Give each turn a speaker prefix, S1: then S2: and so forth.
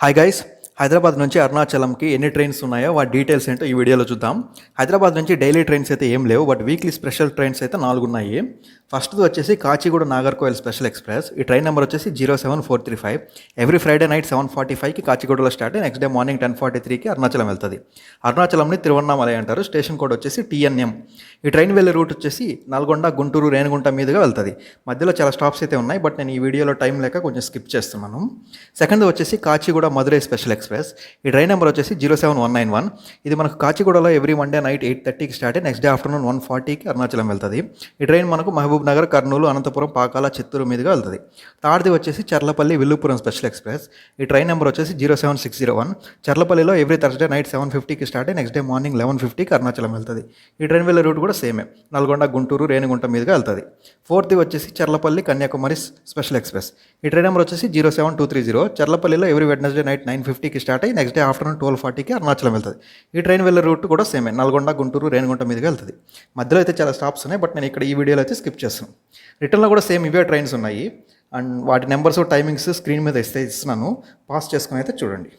S1: Hi guys, Hyderabad నుంచి అరుణాచలంకి ఎన్ని trains ఉన్నాయో వాటి డీటెయిల్స్ ఏంటో ఈ వీడియోలో చూద్దాం. హైదరాబాద్ నుంచి డైలీ ట్రైన్స్ అయితే ఏం లేవు బట్ వీక్లీ స్పెషల్ ట్రైన్స్ అయితే నాలుగు ఉన్నాయి. ఫస్ట్ది వచ్చేసి కాచిగూడ నాగర్కోయిల్ స్పెషల్ ఎక్స్ప్రెస్. ఈ ట్రైన్ నెంబర్ వచ్చేసి zero seven four three five. Every Friday night seven forty ఫైవ్కి కాచిగూడలో start next day morning ten forty త్రీకి అరుణాచలం వెళ్తుంది. అరుణాచలంని తిరువన్నామలై అంటారు స్టేషన్ కోడ్ వచ్చేసి టీఎన్ఎం. ఈ ట్రైన్ వెళ్ళే రూట్ వచ్చేసి నల్గొండ గుంటూరు రేణుగుంట మీదుగా వెళ్తుంది. మధ్యలో చాలా స్టాప్స్ అయితే ఉన్నాయి బట్ నేను ఈ వీడియోలో టైం లేక కొంచెం స్కిప్ చేస్తున్నాను. సెకండ్ వచ్చేసి కాచిగూడ మధురై స్పెషల్ ఎక్స్ప్రెస్. ఈ ట్రైన్ నెంబర్ వచ్చేసి zero seven one nine one. ఇది మనకు కాచిగూడలో ఎవ్రీ మండే నైట్ ఎయిట్ థర్టీకి start next day afternoon one ఫార్టీకి అరుణాచలం వెళ్తుంది. ఈ ట్రైన్ మనకు మహబూబ్ నగర్ కర్నూలు అనంతపురం పాకాల చిత్తూరు మీదుగా వెళ్తుంది. థర్డ్ది వచ్చేసి చర్లపల్లి విల్లుపురం స్పెషల్ ఎక్స్ప్రెస్. ఈ ట్రైన్ నెంబర్ వచ్చేసి zero seven six zero one. చర్లపల్లిలో every Thursday night seven ఫిఫ్టీకి start next day morning eleven ఫిఫ్టీకి అరుణాచలం వెళ్తుంది. ఈ ట్రైన్ వెళ్ళే రూట్ కూడా సేమే. నల్గొండ గుంటూరు రేణిగుంట మీదుగా వెళ్తుంది. ఫోర్త్ది వచ్చేసి చర్లపల్లి కన్యాకుమారి స్పెషల్ ఎక్స్ప్రెస్. ఈ ట్రైన్ నెంబర్ వచ్చేసి zero seven two three zero. చర్లపల్లిలో every Wednesday night nine ఫిఫ్టీకి స్టార్ట్ అయ్యి నెక్స్ట్ డే ఆఫ్టర్నూన్ ట్వెల్వ్ ఫార్టీకి అరుణాచలం వెళ్తుంది. ఈ ట్రైన్ వెళ్ళే రూట్ కూడా సేమే. నల్గొండ గుంటూరు రేణిగుంట మీదుగా వెళ్తుంది. మధ్యలో అయితే చాలా స్టాప్స్ ఉన్నాయి బట్ నేను ఇక్కడ ఈ వీడియోలో అయితే స్కిప్ చేస్తాను. రిటర్న్లో కూడా సేమ్ ఇవే ట్రైన్స్ ఉన్నాయి. అండ్ వాటి నెంబర్స్ టైమింగ్స్ స్క్రీన్ మీద ఇస్తే ఇస్తున్నాను. పాస్ చేసుకుని అయితే చూడండి.